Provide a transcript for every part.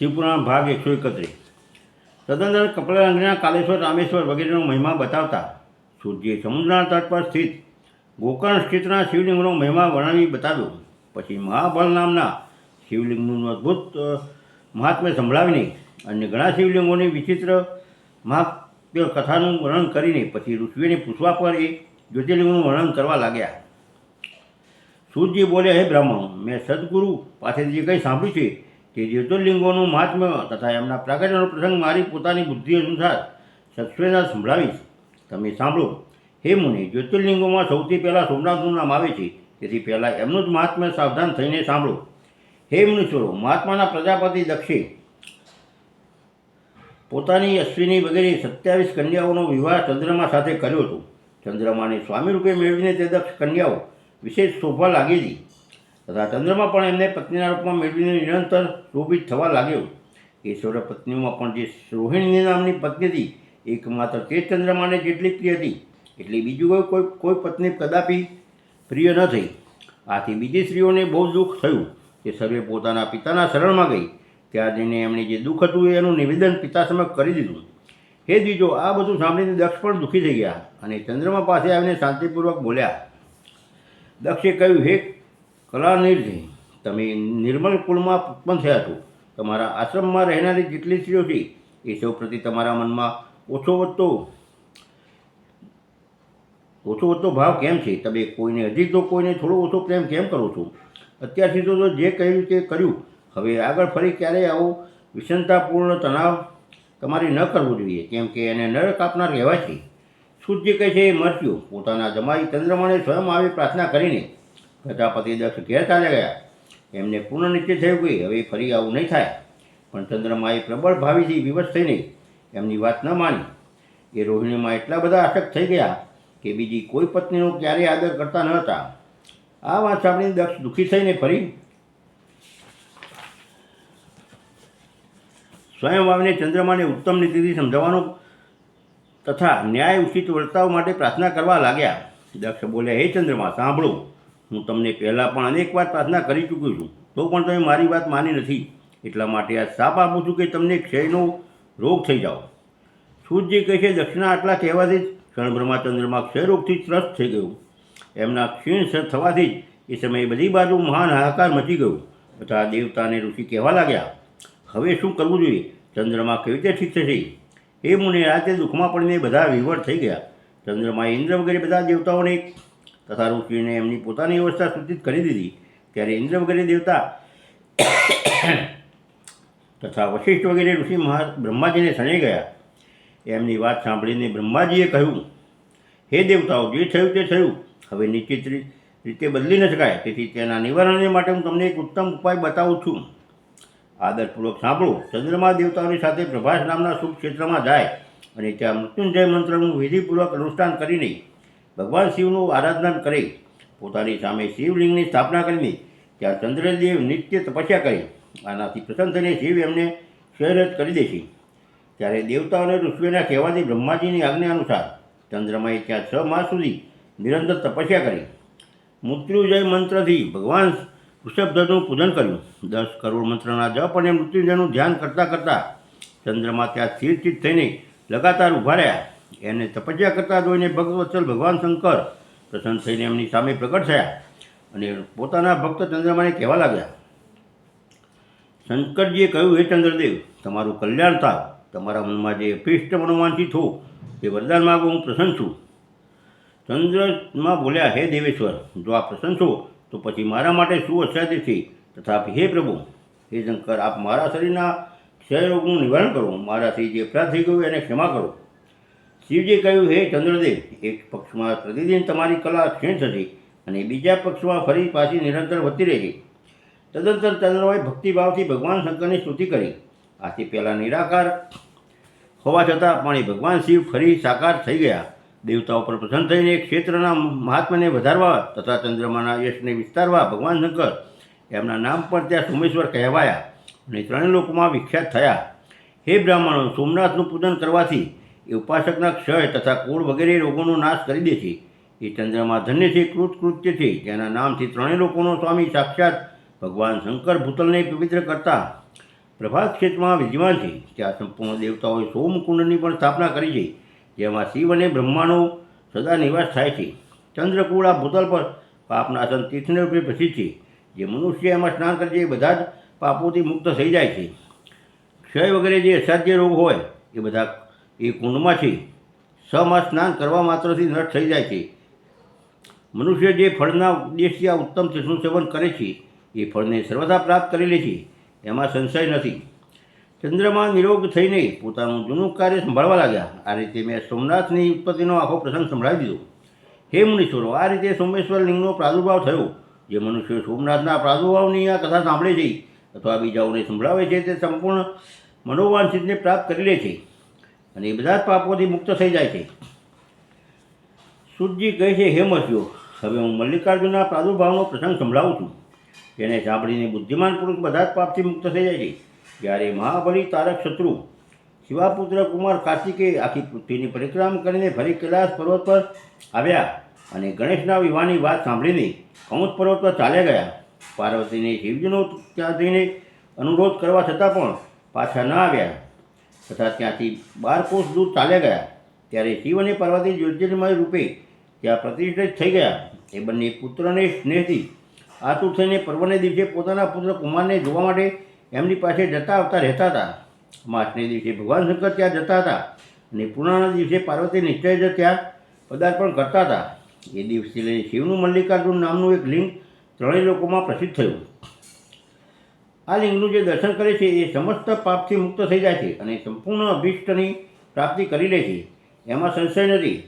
શિવપુરાણ ભાગ એકસો એકત્રીસ. તદનંતર રંગના કાલેશ્વર, રામેશ્વર વગેરેનો મહિમા બતાવતા સૂર્યે સમુદ્રના તટ પર સ્થિત ગોકર્ણ સ્થિતના શિવલિંગનો મહિમા વર્ણવી બતાવ્યો. પછી મહાબળ નામના શિવલિંગનું અદ્ભુત મહાત્મ્ય સંભળાવીને અન્ય ઘણા શિવલિંગોની વિચિત્ર મહાત્મ્ય કથાનું વર્ણન કરીને પછી ઋષિઓને પૂછવા પર એ જ્યોતિર્લિંગનું વર્ણન કરવા લાગ્યા. સૂર્યજી બોલે હે બ્રાહ્મણ, મેં સદગુરુ પાસેથી જે કંઈ સાંભળ્યું છે તે જ્યોતિર્લિંગોનું મહાત્મ્ય તથા એમના પ્રાગટ્યનો પ્રસંગ મારી પોતાની બુદ્ધિ અનુસાર સત્વેના સંભળાવીશ. તમે સાંભળો. હે મુનિ, જ્યોતિર્લિંગોમાં સૌથી પહેલાં સોમનાથનું નામ આવે છે. તેથી પહેલાં એમનું જ મહાત્મ્ય સાવધાન થઈને સાંભળો. હે મુનીશ્વરો, મહાત્માના પ્રજાપતિ દક્ષે પોતાની અશ્વિની વગેરે સત્યાવીસ કન્યાઓનો વિવાહ ચંદ્રમા સાથે કર્યો હતો. ચંદ્રમાને સ્વામી રૂપે મેળવીને તે દક્ષ કન્યાઓ વિશેષ શોભા લાગેલી. તથા ચંદ્રમા પણ એમને પત્નીના રૂપમાં મેળવીને નિરંતર શોભિત થવા લાગ્યો. ઈશ્વર પત્નીઓમાં પણ જે રોહિણી નામની પત્ની હતી, એકમાત્ર તે ચંદ્રમાને જેટલી પ્રિય હતી, એટલી બીજું કોઈ કોઈ કોઈ પત્ની કદાપી પ્રિય ન થઈ. આથી બીજી સ્ત્રીઓને બહુ દુઃખ થયું તે સર્વે પોતાના પિતાના શરણમાં ગઈ. ત્યાં જઈને એમણે જે દુઃખ હતું એનું નિવેદન પિતા સમક્ષ કરી દીધું. હે દીજો આ બધું સાંભળીને દક્ષ પણ દુઃખી થઈ ગયા અને ચંદ્રમા પાસે આવીને શાંતિપૂર્વક બોલ્યા. દક્ષે કહ્યું, હે કલાનિર્ધિ તમે નિર્મલ કુળમાં ઉત્પન્ન થયા છો. તમારા આશ્રમમાં રહેનારી જેટલી સ્ત્રીઓ છે, એ સૌ પ્રતિ તમારા મનમાં ઓછો વધતો ઓછો વધતો ભાવ કેમ છે? તમે કોઈને હજી તો કોઈને થોડો ઓછો પ્રેમ કેમ કરો છો? અત્યાર સુધી તો જે કહ્યું તે કર્યું. હવે આગળ ફરી ક્યારેય આવો વિષમતાપૂર્ણ તણાવ તમારે ન કરવો જોઈએ, કેમ કે એને નર કાપનાર કહેવાય છે. સૂર્ય કહે છે એ મરત્યો પોતાના જમાઈ ચંદ્રમાને સ્વયં આવી પ્રાર્થના કરીને પ્રજાપતિ દક્ષ ઘેર ચાલ્યા ગયા. એમને નિશ્ચય થયું કે હવે ફરી આવું નહીં થાય. પણ ચંદ્રમાએ પ્રબળ ભાવીથી વિવશ થઈને એમની વાત ન માની. એ રોહિણીમાં એટલા બધા આસક્ત થઈ ગયા કે બીજી કોઈ પત્નીનો ક્યારેય આદર કરતા ન હતા. આ વાત સાંભળીને દક્ષ દુઃખી થઈને ફરી. સ્વયં આવીને ચંદ્રમાને ઉત્તમ નીતિથી સમજાવવાનો તથા ન્યાય ઉચિત વર્તાવ માટે પ્રાર્થના કરવા લાગ્યા. દક્ષ બોલ્યા, હે ચંદ્રમા, સાંભળો. હું તમને પહેલાં પણ અનેક વાર પ્રાર્થના કરી ચૂક્યો છું. તો પણ તમે મારી વાત માની નથી. એટલા માટે આ શાપ આપું છું કે તમને ક્ષયનો રોગ થઈ જાઓ. સૂર્યજી કહે છે, દક્ષિણા આટલા કહેવાથી જ ક્ષણભ્રમા ચંદ્રમાં ક્ષયરોગથી ત્રસ્ત થઈ ગયું. એમના ક્ષીણ થવાથી જ એ સમયે બધી બાજુ મહાન હાહાકાર મચી ગયો. તથા દેવતાને ઋષિ કહેવા લાગ્યા, હવે શું કરવું જોઈએ? ચંદ્રમાં કેવી રીતે ઠીક થશે? એ મુનિ, રાતે દુઃખમાં પડીને બધા વિવર થઈ ગયા. ચંદ્રમાં ઇન્દ્ર વગેરે બધા દેવતાઓને તથા ઋષિને એમની પોતાની અવસ્થા સૂચિત કરી દીધી. ત્યારે ઇન્દ્ર વગેરે દેવતા તથા વશિષ્ઠ વગેરે ઋષિ મહા બ્રહ્માજીને શરણે ગયા. એમની વાત સાંભળીને બ્રહ્માજીએ કહ્યું, હે દેવતાઓ, જે થયું તે થયું. હવે નિશ્ચિત રીતે બદલી ન શકાય. તેથી તેના નિવારણને માટે હું તમને એક ઉત્તમ ઉપાય બતાવું છું. આદરપૂર્વક સાંભળો. ચંદ્રમા દેવતાઓની સાથે પ્રભાસ નામના શુભ ક્ષેત્રમાં જાય અને ત્યાં મૃત્યુંજય મંત્રનું વિધિપૂર્વક અનુષ્ઠાન કરીને ભગવાન શિવનું આરાધના કરી, પોતાની સામે શિવલિંગની સ્થાપના કરીને ત્યાં ચંદ્રદેવ નિત્ય તપસ્યા કરી, આનાથી પ્રસન્ન થઈને શિવ એમને ક્ષયરત કરી દેશે. ત્યારે દેવતાઓને ઋષિઓના કહેવાથી બ્રહ્માજીની આજ્ઞા અનુસાર ચંદ્રમાએ ત્યાં છ માસ સુધી નિરંતર તપસ્યા કરી. મૃત્યુજય મંત્રથી ભગવાન વૃષભધ્વજનું પૂજન કર્યું. દસ કરોડ મંત્રના જપ અને મૃત્યુજયનું ધ્યાન કરતાં કરતાં ચંદ્રમા ત્યાં સ્થિરચિત થઈને લગાતાર ઊભા રહ્યા. એને તપસ્યા કરતા જોઈને ભગવત્સલ ભગવાન શંકર પ્રસન્ન થઈને એમની સામે પ્રગટ થયા અને પોતાના ભક્ત ચંદ્રમાને કહેવા લાગ્યા, શંકરજીએ કહ્યું, હે ચંદ્રદેવ, તમારું કલ્યાણ થાવ. તમારા મનમાં જે અભિષ્ટ મનોવાંછિત હો તે વરદાન માગો, હું પ્રસન્ન છું. ચંદ્રમાં બોલ્યા, હે દેવેશ્વર, જો આ પ્રસન્ન છો, તો પછી મારા માટે શું અસાધ્ય છે? તથાપી, હે પ્રભુ, હે શંકર, આપ મારા શરીરના ક્ષયરોગનું નિવારણ કરો. મારાથી જે અપરાધ થઈ ગયો એને ક્ષમા કરો. શિવજીએ કહ્યું, હે ચંદ્રદેવ, એક પક્ષમાં પ્રતિદિન તમારી કલા ક્ષીણ થશે અને બીજા પક્ષમાં ફરી પાછી નિરંતર વધતી રહેશે. તદંતર ચંદ્રભાઈ ભક્તિભાવથી ભગવાન શંકરની સ્તુતિ કરી. આથી પહેલાં નિરાકાર હોવા છતાં પણ એ ભગવાન શિવ ફરી સાકાર થઈ ગયા. દેવતાઓ પર પ્રસન્ન થઈને ક્ષેત્રના મહાત્માને વધારવા તથા ચંદ્રમાના યશને વિસ્તારવા ભગવાન શંકર એમના નામ પર ત્યાં સોમેશ્વર કહેવાયા અને ત્રણેય લોકોમાં વિખ્યાત થયા. હે બ્રાહ્મણો, સોમનાથનું પૂજન કરવાથી એ ઉપાસકના ક્ષય તથા કુળ વગેરે રોગોનો નાશ કરી દે છે. એ ચંદ્રમાં ધન્ય છે કૃત કૃત્ય છે. જેના નામથી ત્રણેય લોકોનો સ્વામી સાક્ષાત ભગવાન શંકર ભૂતલને પવિત્ર કરતા પ્રભાત ક્ષેત્રમાં વિદ્યમાન છે. ત્યાં સંપૂર્ણ દેવતાઓએ સોમકુંડની પણ સ્થાપના કરી છે. જેમાં શિવ અને બ્રહ્માનો સદા નિવાસ થાય છે. ચંદ્રકુળ આ ભૂતલ પર પાપનાશન તીર્થને રૂપે પ્રસિદ્ધ છે. જે મનુષ્ય એમાં સ્નાન કરે છે એ બધા જ પાપોથી મુક્ત થઈ જાય છે. ક્ષય વગેરે જે અસાધ્ય રોગ હોય, એ બધા એ કુંડમાં છે સમાં સ્નાન કરવા માત્રથી નષ્ટ થઈ જાય છે. મનુષ્ય જે ફળના ઉદ્દેશ્ય આ ઉત્તમ તીર્થનું સેવન કરે છે, એ ફળને સર્વદા પ્રાપ્ત કરી લે છે, એમાં સંશય નથી. ચંદ્રમાં નિરોગ થઈને પોતાનું જૂનું કાર્ય સંભાળવા લાગ્યા. આ રીતે મેં સોમનાથની ઉત્પત્તિનો આખો પ્રસંગ સંભળાવી દીધો. હે મુનીશ્વરો, આ રીતે સોમેશ્વર લિંગનો પ્રાદુર્ભાવ થયો. જે મનુષ્ય સોમનાથના પ્રાદુર્ભાવની આ કથા સાંભળે છે, અથવા બીજાઓને સંભળાવે છે, તે સંપૂર્ણ મનોવાંછિતને પ્રાપ્ત કરી લે છે. અને એ બધા જ પાપોથી મુક્ત થઈ જાય છે. સુરજી કહે છે, હે મસ્યો હવે હું મલ્લિકાર્જુનના પ્રાદુર્ભાવનો પ્રસંગ સંભળાવું છું. તેને સાંભળીને બુદ્ધિમાન પુરુષ બધા જ પાપથી મુક્ત થઈ જાય છે. જ્યારે મહાબલી તારક શત્રુ શિવાપુત્ર કુમાર કાર્તિકે આખી પૃથ્વીની પરિક્રમા કરીને ફરી કૈલાસ પર્વત પર આવ્યા અને ગણેશના વિવાહની વાત સાંભળીને કંસ પર્વત પર ચાલ્યા ગયા. પાર્વતીને શિવજીનો ત્યાં જઈને અનુરોધ કરવા છતાં પણ પાછા ન આવ્યા. તથા ત્યાંથી બાર કોષ દૂર ચાલ્યા ગયા. ત્યારે શિવ અને પાર્વતી જ્યોતિર્મય રૂપે ત્યાં પ્રતિષ્ઠિત થઈ ગયા. એ બંને પુત્રને સ્નેહથી આતુર થઈને પર્વને દિવસે પોતાના પુત્ર કુમારને જોવા માટે એમની પાસે જતા આવતા રહેતા હતા. માસને દિવસે ભગવાન શંકર ત્યાં જતા હતા અને પૂર્ણના દિવસે પાર્વતી નિશ્ચય જ ત્યાં પદાર્પણ કરતા હતા. એ દિવસે લઈને શિવનું મલ્લિકાર્જુન નામનું એક લિંગ ત્રણેય લોકોમાં પ્રસિદ્ધ થયું. આ લિંગનું જે દર્શન કરે છે એ સમસ્ત પાપથી મુક્ત થઈ જાય છે અને સંપૂર્ણ અભિષ્ટની પ્રાપ્તિ કરી લે છે. એમાં સંશય નથી.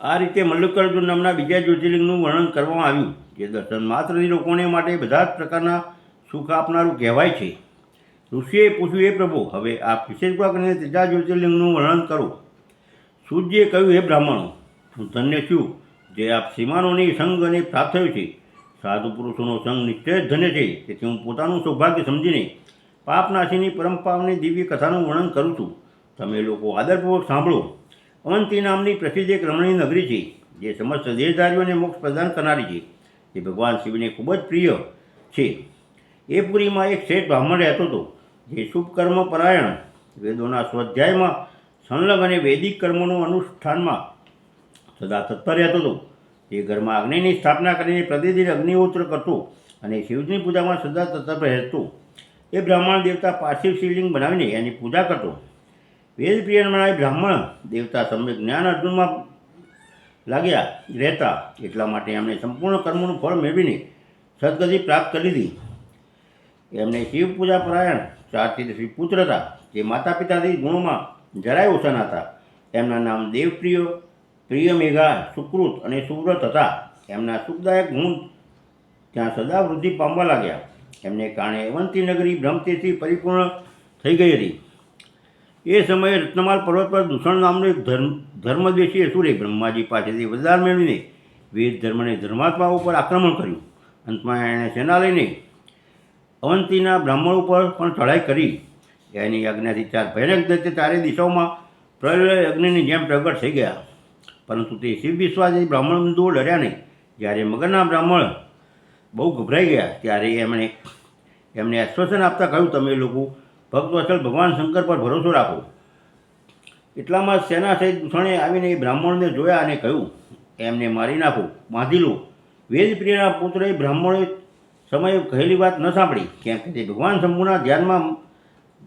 આ રીતે મલ્લિકાર્જુન નામના બીજા જ્યોતિર્લિંગનું વર્ણન કરવામાં આવ્યું, જે દર્શન માત્ર લોકોને માટે બધા જ પ્રકારના સુખ આપનારું કહેવાય છે. ઋષિએ પૂછ્યું એ પ્રભુ, હવે આપ વિશેષ કરીને ત્રીજા જ્યોતિર્લિંગનું વર્ણન કરો. સૂર્યએ કહ્યું, હે બ્રાહ્મણો, હું ધન્ય છું. જે આપ સીમાનોની સંગ અને પ્રાપ્ત થયું છે. સાધુ પુરુષોનો સંગ નિશ્ચય જ ધન્ય છે તેથી હું પોતાનું સૌભાગ્ય સમજીને પાપનાશીની પરંપરાની દિવ્ય કથાનું વર્ણન કરું છું. તમે લોકો આદરપૂર્વક સાંભળો. અવંતી નામની પ્રસિદ્ધ એક રમણીય નગરી છે, જે સમસ્ત દેહધારીઓને મોક્ષ પ્રદાન કરનારી છે. જે ભગવાન શિવને ખૂબ જ પ્રિય છે. એ પુરીમાં એક શેઠ બ્રાહ્મણ રહેતો હતો, જે શુભ કર્મ પરાયણ વેદોના સ્વાધ્યાયમાં સંલગ્ન અને વૈદિક કર્મોનું અનુષ્ઠાનમાં સદા તત્પર રહેતો હતો. તે ઘરમાં અગ્નિની સ્થાપના કરીને પ્રતિદિન અગ્નિહોત્ર કરતું અને શિવજીની પૂજામાં સદા તત્પર રહેતું. એ બ્રાહ્મણ દેવતા પાર્થિવ શિવલિંગ બનાવીને એની પૂજા કરતો. વેદ પ્રિયમણા બ્રાહ્મણ દેવતા સમ્યક જ્ઞાન અર્જુનમાં લાગ્યા રહેતા એટલા માટે એમણે સંપૂર્ણ કર્મનું ફળ મેળવીને સદગતિ પ્રાપ્ત કરી લીધી. એમને શિવ પૂજા પરાયણ ચારથી પુત્ર હતા. જે માતા પિતાથી ગુણોમાં જરાય ઓછા હતા. એમના નામ દેવપ્રિય પ્રિય મેઘા સુકૃત અને સુવ્રત હતા. એમના સુખદાયક ગુણ ત્યાં સદા વૃદ્ધિ પામવા લાગ્યા. એમને કારણે અવંતી નગરી બ્રહ્મતેજથી પરિપૂર્ણ થઈ ગઈ હતી. એ સમયે રત્નમાલ પર્વત પર દૂષણ નામનું એક ધર્મ, ધર્મદેશી અસુરે બ્રહ્માજી પાસેથી વરદાન મેળવીને વેદ ધર્મને ધર્માત્મા ઉપર આક્રમણ કર્યું. અંતમાં એણે સેના લઈને અવંતીના બ્રાહ્મણ ઉપર પણ ચઢાઈ કરી. એની આજ્ઞાથી ચાર ભયાનક દત્તે ચારે દિશાઓમાં પ્રલય અગ્નિની જેમ પ્રગટ થઈ ગયા. પરંતુ તે શિવ વિશ્વાસી બ્રાહ્મણ બંધુઓ ડર્યા નહીં. જ્યારે મગરના બ્રાહ્મણ બહુ ગભરાઈ ગયા, ત્યારે એમણે એમને આશ્વાસન આપતા કહ્યું, તમે લોકો ભક્તવત્સલ ભગવાન શંકર પર ભરોસો રાખો. એટલામાં સેના સહિત દૂષણે આવીને એ બ્રાહ્મણને જોયા અને કહ્યું, એમને મારી નાખો, બાંધી લો. વેદપ્રિયના પુત્રએ બ્રાહ્મણે સમયે કહેલી વાત ન સાંભળી, કેમ કે તે ભગવાન શંભુના ધ્યાનમાં,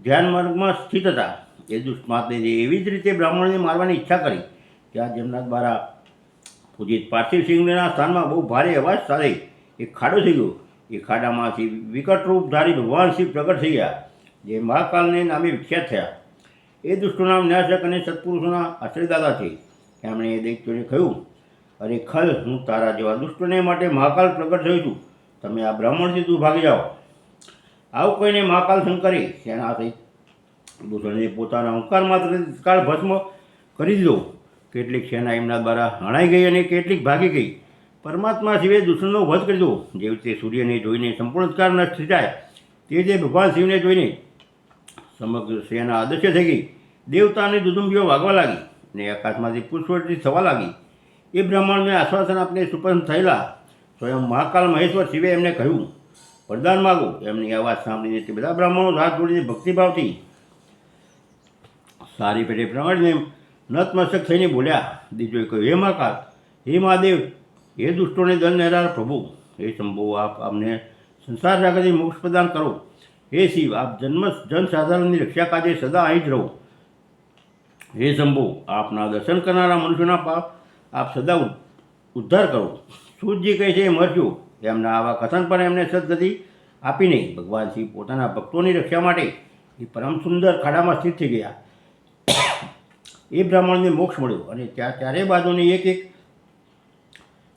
ધ્યાન માર્ગમાં સ્થિત હતા. એ દુષ્માતે એવી જ રીતે બ્રાહ્મણને મારવાની ઈચ્છા કરી ત્યાં જેમના દ્વારા પૂજિત પાર્થિવ સિંહના સ્થાનમાં બહુ ભારે અવાજ સાથે એક ખાડો થઈ ગયો. એ ખાડામાંથી વિકટરૂપ ધારી ભગવાન શિવ પ્રગટ થઈ ગયા, જે મહાકાલને નામે વિખ્યાત થયા. એ દુષ્ટોના વિનાશક અને સત્પુરુષોના આશ્રયદાતા છે. એમણે એ દૈત્યોને કહ્યું, અરે ખલ, હું તારા જેવા દુષ્ટોને માટે મહાકાલ પ્રગટ થયો છું. તમે આ બ્રાહ્મણથી દૂર ભાગી જાઓ. આવું કોઈને મહાકાલ શંકરે સેના થઈ દૂષણે પોતાના અહંકાર માત્ર કાળ ભસ્મ કરી દીધો. કેટલીક સેના એમના દ્વારા હણાઈ ગઈ અને કેટલીક ભાગી ગઈ. પરમાત્મા શિવે દૂષણનો વધ કરી દો. જેવી રીતે સૂર્યને જોઈને સંપૂર્ણ કાર નષ્ટ થઈ જાય તે રીતે ભગવાન શિવને જોઈને સમગ્ર સેના અદૃશ્ય થઈ ગઈ. દેવતાની દુદુંબીઓ વાગવા લાગી ને આકાશમાંથી પુષ્પવર્તી થવા લાગી. એ બ્રાહ્મણને આશ્વાસન આપને સુપન્ન થયેલા સ્વયં મહાકાલ મહેશ્વર શિવે એમને કહ્યું, વરદાન માગો. એમની આ વાત સાંભળીને તે બધા બ્રાહ્મણો હાથ જોડીને ભક્તિભાવથી સારી પેટે પ્રમાણીને નતમસ્તક થઈને બોલ્યા દીજોએ કહ્યું, હે મહાકાલ, હે મહાદેવ, હે દુષ્ટોને દંડ નેરાર પ્રભુ, હે શંભુ, આપ અમને સંસાર જાગૃતિ મોક્ષ પ્રદાન કરો. હે શિવ, આપ જન્મ, જનસાધારણની રક્ષા કાજે સદા અહીં જ રહો. હે શંભુ, આપના દર્શન કરનારા મનુષ્યોના પાપ આપ સદા ઉદ્ધાર કરો. સૂરજી કહે છે એ મરજો. એમના આવા કથન પણ એમને સદગતિ આપી નહીં. ભગવાન શિવ પોતાના ભક્તોની રક્ષા માટે એ પરમ સુંદર ખાડામાં સ્થિત થઈ ગયા. એ બ્રાહ્મણને મોક્ષ મળ્યો. અને ચારે બાજુની એક એક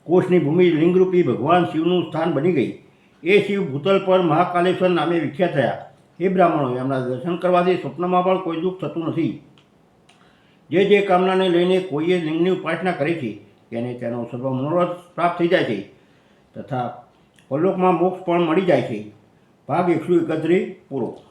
કોષની ભૂમિ લિંગરૂપી ભગવાન શિવનું સ્થાન બની ગઈ. એ શિવ ભૂતલ પર મહાકાલેશ્વર નામે વિખ્યાત થયા. એ બ્રાહ્મણો એમના દર્શન કરવાથી સ્વપ્નમાં પણ કોઈ દુઃખ થતું નથી. જે જે કામનાને લઈને કોઈએ લિંગની ઉપાસના કરી છે, તેને તેનો સર્વ મનોરથ પ્રાપ્ત થઈ જાય છે, તથા પરલોકમાં મોક્ષ પણ મળી જાય છે. ભાગ એકસો એકત્રીસ, પૂરો.